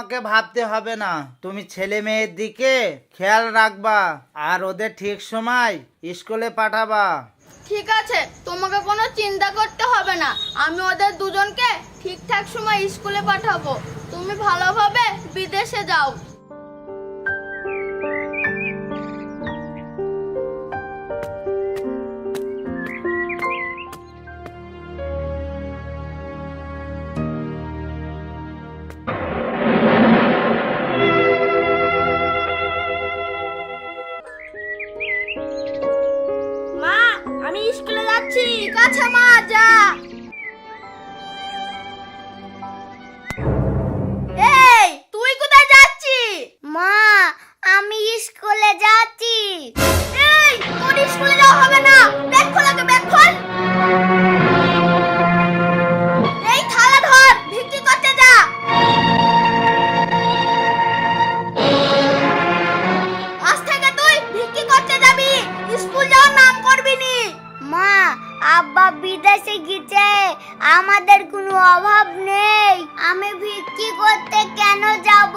তোমাকে ভাবতে হবে না। তুমি ছেলে মেয়ের দিকে খেয়াল রাখবা আর ওদের ঠিক সময় স্কুলে পাঠাবা। ঠিক আছে, তোমাকে কোনো চিন্তা করতে হবে না। আমি ওদের দুজনকে ঠিকঠাক সময় স্কুলে পাঠাবো। তুমি ভালোভাবে বিদেশে যাও। আমি ভিক্ষি করতে কেন যাব?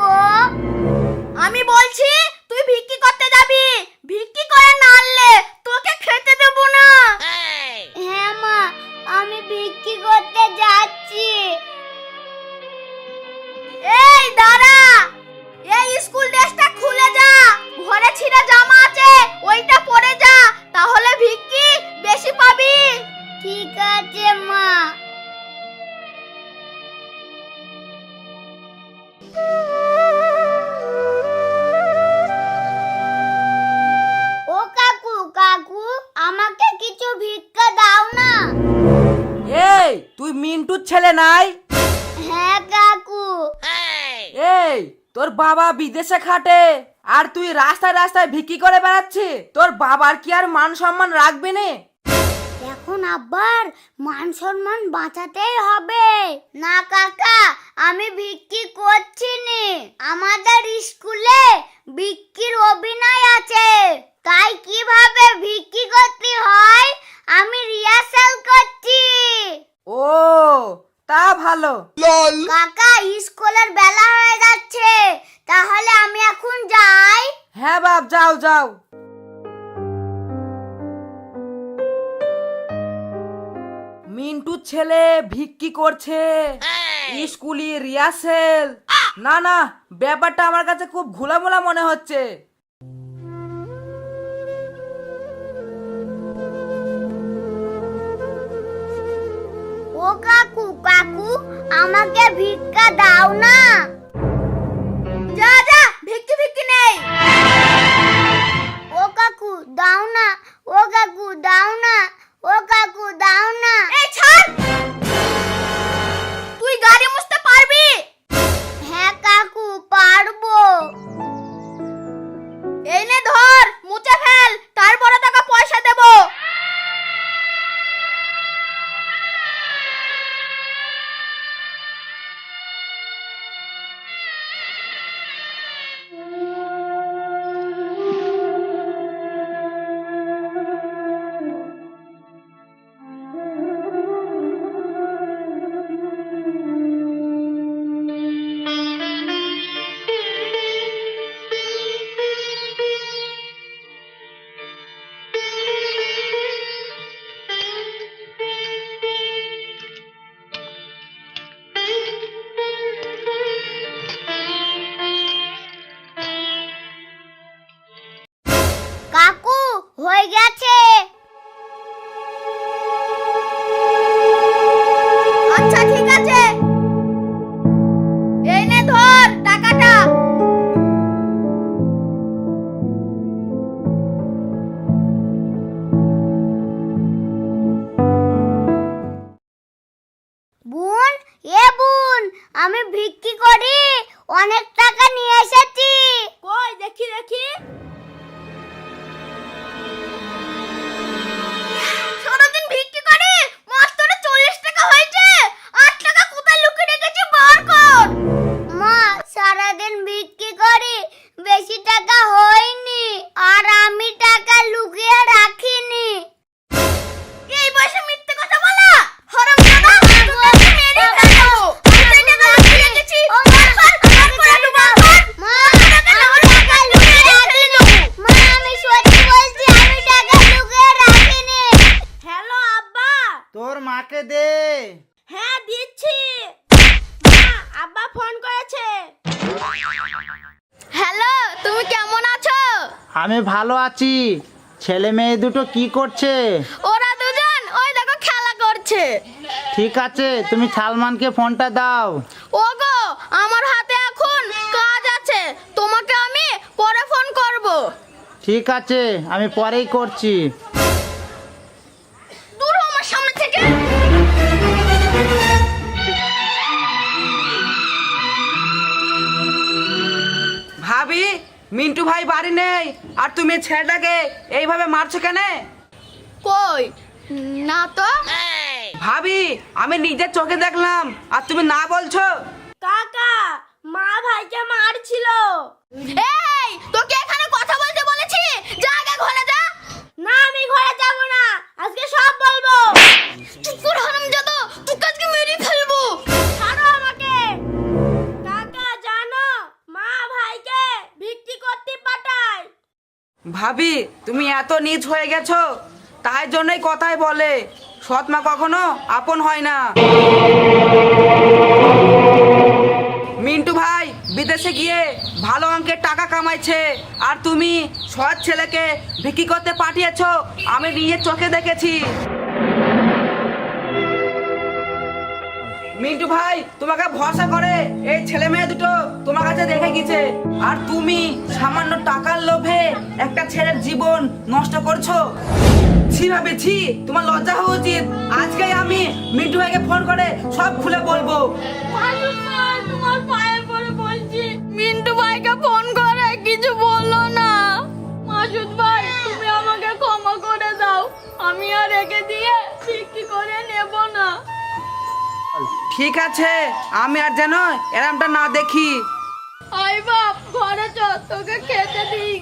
আমি বলছি তুই ভিক্ষি করতে যাবি। ভিক্ষি করে না আনলে তোকে খেতে দেব না। হ্যাঁ মা আমি ভিক্ষি করতে যাচ্ছি। তুই মিন্টুর ছেলে নাই? হ্যাঁ কাকু। এই। তোর বাবা বিদেশে খাটে আর তুই রাস্তায় রাস্তায় ভিক্ষি করে বেড়াচ্ছি তোর বাবার কি আর মান সম্মান রাখবি নে? এখন আবার মান সম্মান বাঁচাতেই হবে। না কাকা আমি ভিক্ষি করছি নি। আমাদের স্কুলে ভিক্ষির অভিনয় আছে। তাই কীভাবে ভিক্ষি করতে হয় আমি রিহার্সাল করছি। ভালো। কাকা স্কুলের বেলা হয়ে যাচ্ছে। তাহলে আমি এখন যাই। হ্যাঁ বাপ যাও যাও। মিন্টুর ছেলে ভিক্ষি করছে। স্কুলি রিহার্সেল না না ব্যাপারটা আমার কাছে খুব ঘোলামোলা মনে হচ্ছে। আমাকে ভিক্ষা দাও না। হয়ে গেছে। আমি ভালো আছি। ছেলে মেয়ে দুটো কি করছে? ওরা দুজন ওই দেখো খেলা করছে। ঠিক আছে তুমি সালমানকে ফোনটা দাও। ওগো আমার হাতে এখন কাজ আছে। তোমাকে আমি পরে ফোন করব। ঠিক আছে আমি পরেই করছি। মিন্টু ভাই বাড়ি নেই আর তুমি ছেলেটাকে এইভাবে মারছো কেন? কই? না তো? ভাবি আমি নিজের চোখে দেখলাম আর তুমি না বলছো? কাকা! ভাবি, তুমি এত নিজ হয়ে গেছো। তাই জন্যই কথাই বলে। সৎমা কখনো আপন হয় না। মিন্টু ভাই, বিদেশে গিয়ে ভালো অঙ্কের টাকা কামাইছে। আর তুমি সৎ ছেলেকে বিক্রি করতে পাঠিয়েছ, আমি নিজের চোখে দেখেছি। মিন্টু ভাই, তোমাকে ভরসা করে, এই ছেলে মেয়ে দুটো তোমার কাছে দেখে গেছে। আর তুমি সামান্য টাকার লোভে একটা ছেলের জীবন নষ্ট করছ। ছি ভাবে, ছি, তোমার লজ্জা হওয়া উচিত। আজকে আমি মিন্টু ভাইকে ফোন করে সব খুলে বলব। তোমার পায়ে পড়ে বলছি। মিন্টু ভাইকে ফোন করে, কিছু বলল না। মাসুদ ভাই, তুমি আমাকে ক্ষমা করে দাও। আমি আর রেখে দিয়ে বিক্রি করে নেব না। ঠিক আছে আমি আর যেন এরমটা না দেখি। ঘরে চ তোকে খেতে দিই